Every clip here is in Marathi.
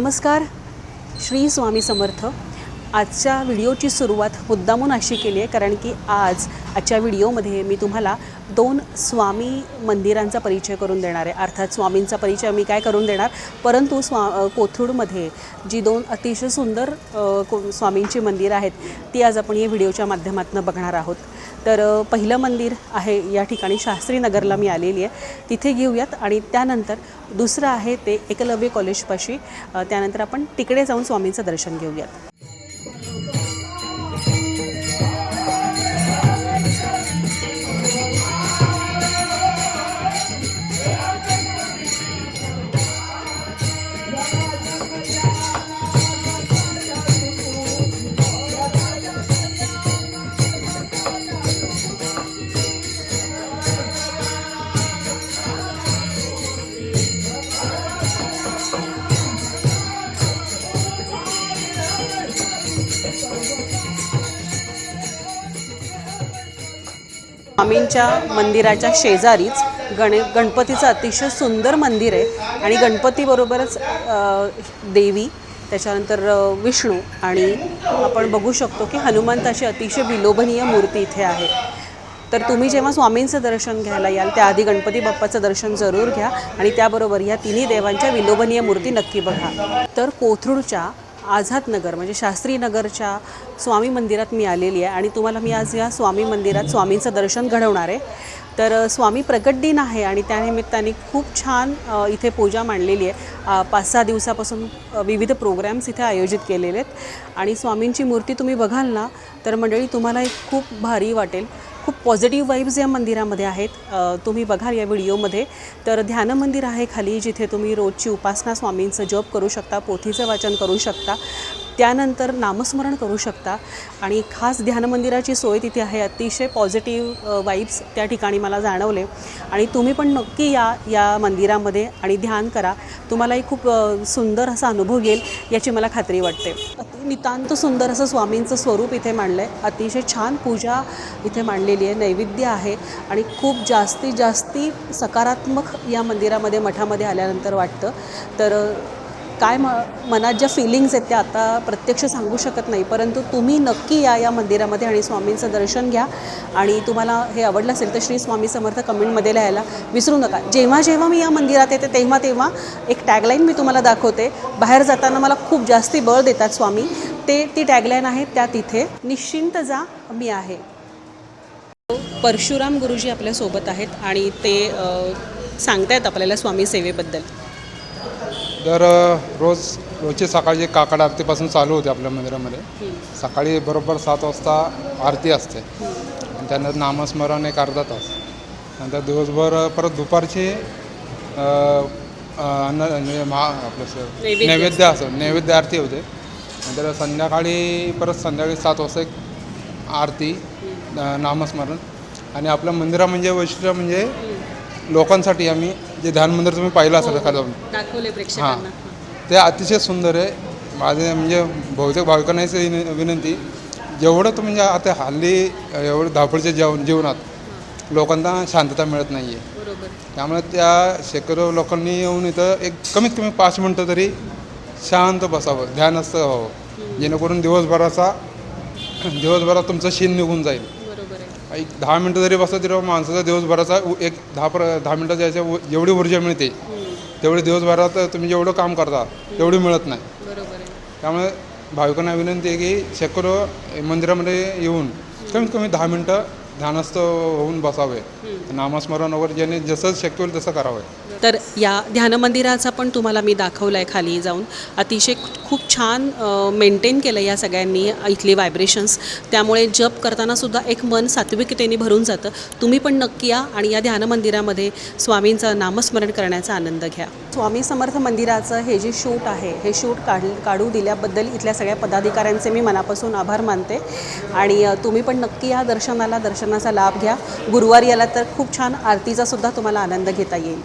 नमस्कार. श्री स्वामी समर्थ. आजच्या व्हिडिओची सुरुवात मुद्दामून अशी केली आहे कारण की आज आजच्या व्हिडिओमध्ये मी तुम्हाला दोन स्वामी मंदिरांचा परिचय करून देणार आहे. अर्थात स्वामींचा परिचय मी काय करून देणार? परंतु स्वा कोथरूडमध्ये जी दोन अतिशय सुंदर को स्वामींची मंदिरं आहेत ती आज आपण या व्हिडिओच्या माध्यमातून बघणार आहोत. तर पहिलं मंदिर आहे या ठिकाणी शास्त्रीनगरला मी आलेली आहे. तिथे घेऊयात आणि त्यानंतर दुसरं आहे ते एकलव्य कॉलेजपाशी. त्यानंतर आपण तिकडे जाऊन स्वामींचं दर्शन घेऊयात. स्वामींच्या मंदिराच्या शेजारीच गण गणपतीचं अतिशय सुंदर मंदिर आहे. आणि गणपतीबरोबरच देवी त्याच्यानंतर विष्णू आणि आपण बघू शकतो की हनुमंताची अतिशय विलोभनीय मूर्ती इथे आहे. तर तुम्ही जेव्हा स्वामींचं दर्शन घ्यायला याल त्याआधी गणपती बाप्पाचं दर्शन जरूर घ्या आणि त्याबरोबर या तिन्ही देवांच्या विलोभनीय मूर्ती नक्की बघा. तर कोथरूडच्या आझादनगर म्हणजे शास्त्रीनगरच्या स्वामी मंदिरात मी आलेली आहे आणि तुम्हाला मी आज या स्वामी मंदिरात स्वामींचं दर्शन घडवणार आहे. तर स्वामी प्रगट दिन आहे आणि त्यानिमित्ताने खूप छान इथे पूजा मांडलेली आहे. पाच सहा दिवसापासून विविध प्रोग्रॅम्स इथे आयोजित केलेले आहेत. आणि स्वामींची मूर्ती तुम्ही बघाल ना तर मंडळी तुम्हाला एक खूप भारी वाटेल. खूप पॉझिटिव्ह वाईब्स या मंदिरामध्ये आहेत. तुम्ही बघाल या व्हिडिओमध्ये. तर ध्यान मंदिर आहे खाली जिथे तुम्ही रोजची उपासना स्वामींचं जप करू शकता पोथीचं वाचन करू शकता. त्यानंतर नामस्मरण करू शकता. आणि खास ध्यान मंदिराची सोय तिथे आहे. अतिशय पॉझिटिव्ह वाईब्स त्या ठिकाणी मला जाणवले. आणि तुम्ही पण नक्की या या मंदिरामध्ये आणि ध्यान करा. तुम्हालाही खूप सुंदर असा अनुभव येईल याची मला खात्री वाटते. अति नितांत सुंदर असं स्वामींचं स्वरूप इथे मांडलं आहे अतिशय छान पूजा इथे मांडलेली आहे. नैवेद्य आहे. आणि खूप जास्तीत जास्ती सकारात्मक या मंदिरामध्ये मठामध्ये आल्यानंतर वाटतं. तर काय म मनात ज्या फिलिंग्स आहेत त्या आता प्रत्यक्ष सांगू शकत नाही. परंतु तुम्ही नक्की या या मंदिरामध्ये आणि स्वामींचं दर्शन घ्या. आणि तुम्हाला हे आवडलं असेल तर श्री स्वामी समर्थ कमेंटमध्ये लिहायला विसरू नका. जेव्हा जेव्हा मी या मंदिरात येते तेव्हा तेव्हा एक टॅगलाईन मी तुम्हाला दाखवते. बाहेर जाताना मला खूप जास्ती बळ देतात स्वामी. ते ती टॅगलाईन आहे त्या तिथे निश्चिंत जा मी आहे. परशुराम गुरुजी आपल्यासोबत आहेत आणि ते सांगतायत आपल्याला स्वामी सेवेबद्दल. अ, रोज रोजची सकाळची काकड आरतीपासून चालू होते आपल्या मंदिरामध्ये. सकाळी बरोबर सात वाजता आरती असते. आणि त्यानंतर नामस्मरण एक अर्धा तास. नंतर दिवसभर परत दुपारची अन्न म्हणजे महा आपलं नैवेद्य. असं नैवेद्य आरती होते. नंतर संध्याकाळी परत संध्याकाळी सात वाजता एक आरती नामस्मरण. आणि आपलं मंदिरा म्हणजे वैशिष्ट्य म्हणजे लोकांसाठी आम्ही जे ध्यान मंदिर तुम्ही पाहिलं असेल एखादं हो, दाखवले प्रेक्षकांना. ते अतिशय सुंदर आहे. माझे म्हणजे बहुतेक भाविकांनाच विन- विनंती. जेवढं तुम्ही म्हणजे आता हल्ली एवढं धावपळीच्या जेवण जीवनात लोकांना शांतता मिळत नाही आहे त्यामुळे त्या शेकडो लोकांनी येऊन इथं एक कमीत कमी पाच मिनटं तरी शांत बसावं ध्यानस्थ व्हावं. जेणेकरून दिवसभराचा दिवसभरात तुमचं शीन निघून जाईल. एक दहा मिनटं जरी बसलं तरी माणसाचा दिवसभराचा एक दहा पर दहा मिनटं ज्याच्या उ- जेवढी ऊर्जा मिळते. तेवढी दिवसभरात तुम्ही जेवढं काम करता तेवढी मिळत नाही. त्यामुळे भाविकांना विनंती आहे की शक्यतो मंदिरामध्ये येऊन कमीत कमी दहा मिनटं ध्यानस्थ होऊन बसावे. नामस्मरण वगैरे ज्याने जसं शक्य होईल तसं करावं. तर या ध्यान मंदिराचा पण तुम्हाला मी दाखवलं आहे खाली जाऊन. अतिशय खूप छान मेंटेन केलं या सगळ्यांनी इथली व्हायब्रेशन्स त्यामुळे जप करताना सुद्धा एक मन सात्विकतेने भरून जातं. तुम्ही पण नक्की या आणि या ध्यान मंदिरामध्ये स्वामींचं नामस्मरण करण्याचा आनंद घ्या. स्वामी समर्थ मंदिराचं हे जे शूट आहे हे शूट काढ काढू दिल्याबद्दल इथल्या सगळ्या पदाधिकाऱ्यांचे मी मनापासून आभार मानते. आणि तुम्ही पण नक्की या दर्शनाला दर्शनाचा लाभ घ्या. गुरुवारी आला तर खूप छान आरतीचा सुद्धा तुम्हाला आनंद घेता येईल.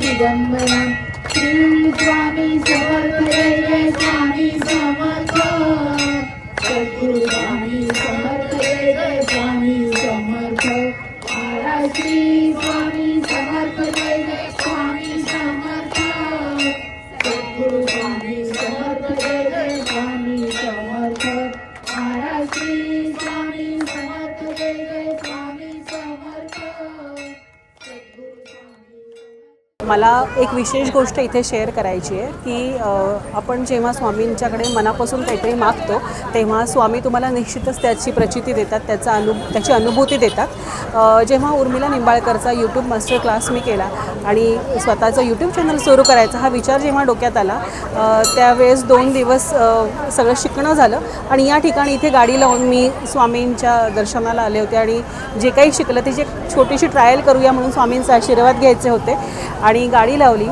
दिगंबरा श्री स्वामी समर्थ जय स्वामी समर्थ सद्गुरु स्वामी समर्थ जय स्वामी समर्थ महाराज श्री स्वामी समर्थ जय मला एक विशेष गोष्ट इथे शेअर करायची आहे की आपण जेव्हा स्वामींच्याकडे मनापासून काहीतरी मागतो तेव्हा स्वामी तुम्हाला निश्चितच त्याची प्रचिती देतात त्याचा अनु त्याची अनुभूती देतात. जेव्हा उर्मिला निंबाळकरचा यूट्यूब मास्टर क्लास मी केला आणि स्वतःचं यूट्यूब चॅनल सुरू करायचा हा विचार जेव्हा डोक्यात आला त्यावेळेस दोन दिवस सगळं शिकणं झालं. आणि या ठिकाणी इथे गाडी लावून मी स्वामींच्या दर्शनाला आले होते आणि जे काही शिकलं त्याची जे छोटीशी ट्रायल करूया म्हणून स्वामींचा आशीर्वाद घ्यायचे होते. आणि गाडी लावली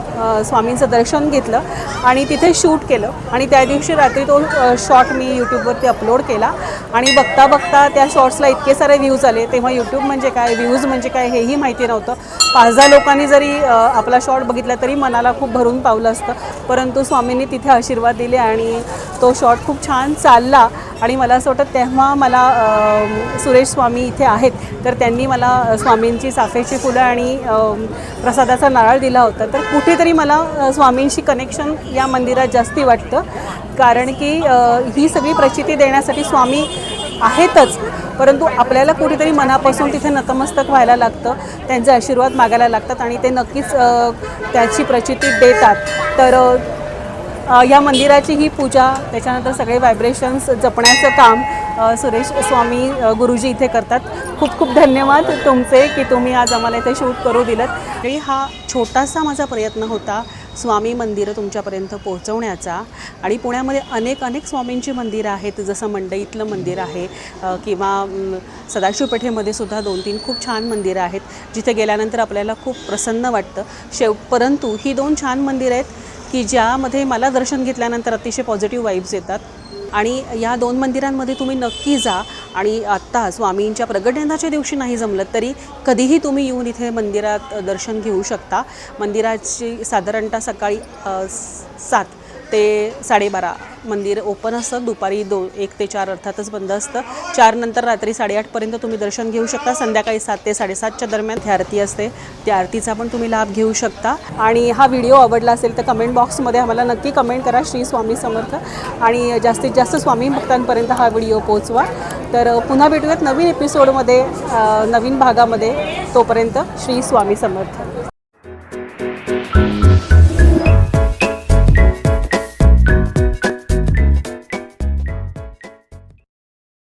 स्वामींचं दर्शन घेतलं आणि तिथे शूट केलं. आणि त्या दिवशी रात्री तो शॉट मी यूट्यूबवरती अपलोड केला. आणि बघता बघता त्या शॉर्ट्सला इतके सारे व्ह्यूज आले. तेव्हा यूट्यूब म्हणजे काय व्ह्यूज म्हणजे काय हेही माहिती नव्हतं. पाच दहा लोकांनी जरी आपला शॉट बघितला तरी मनाला खूप भरून पावलं असतं. परंतु स्वामींनी तिथे आशीर्वाद दिले आणि तो शॉट खूप छान चालला. आणि मला असं वाटतं तेव्हा मला सुरेश स्वामी इथे आहेत. तर त्यांनी मला स्वामींची साफेची फुलं आणि प्रसादाचा नारळ दिला होता. तर कुठेतरी मला स्वामींशी कनेक्शन या मंदिरात जास्ती वाटतं. कारण की ही सगळी प्रचिती देण्यासाठी स्वामी आहेतच. परंतु आपल्याला कुठेतरी मनापासून तिथे नतमस्तक व्हायला लागतं त्यांचे आशीर्वाद मागायला लागतात आणि ते नक्कीच त्याची प्रचिती देतात. तर या मंदिराची ही पूजा त्याच्यानंतर सगळे व्हायब्रेशन्स जपण्याचं काम सुरेश स्वामी गुरुजी इथे करतात. खूप खूप धन्यवाद तुमचे की तुम्ही आज आम्हाला इथे शूट करू दिलं आणि हा छोटासा माझा प्रयत्न होता. स्वामी मंदिरं तुमच्यापर्यंत पोहोचवण्याचा आणि पुण्यामध्ये अनेक अनेक स्वामींची मंदिरं आहेत. जसं मंडईतलं मंदिर आहे किंवा सदाशिवपेठेमध्ये सदाशिव पेठेमध्ये सुद्धा दोन तीन खूप छान मंदिरं आहेत. जिथे गेल्यानंतर आपल्याला खूप प्रसन्न वाटतं. शेव परंतु ही दोन छान मंदिरं आहेत की ज्यामध्ये मला दर्शन घेतल्यानंतर अतिशय पॉझिटिव्ह वाईब्स येतात. आणि या दोन मंदिरांमध्ये तुम्ही नक्की जा. आणि आत्ता स्वामींच्या प्रगटनाच्या दिवशी नाही जमलं तरी कधीही तुम्ही येऊन इथे मंदिरात दर्शन घेऊ शकता. मंदिराची साधारणतः सकाळी सात ते साडेबारा मंदिर ओपन असतं. दुपारी दो एक ते चार अर्थातच बंद असतं. चारनंतर रात्री साडेआठपर्यंत तुम्ही दर्शन घेऊ शकता. संध्याकाळी सात ते साडेसातच्या दरम्यान ती आरती असते. त्या आरतीचा पण तुम्ही लाभ घेऊ शकता. आणि हा व्हिडिओ आवडला असेल तर कमेंट बॉक्समध्ये आम्हाला नक्की कमेंट करा. श्री स्वामी समर्थ. आणि जास्तीत जास्त स्वामी भक्तांपर्यंत हा व्हिडिओ पोहोचवा. तर पुन्हा भेटूयात नवीन एपिसोडमध्ये नवीन भागामध्ये. तोपर्यंत श्री स्वामी समर्थ.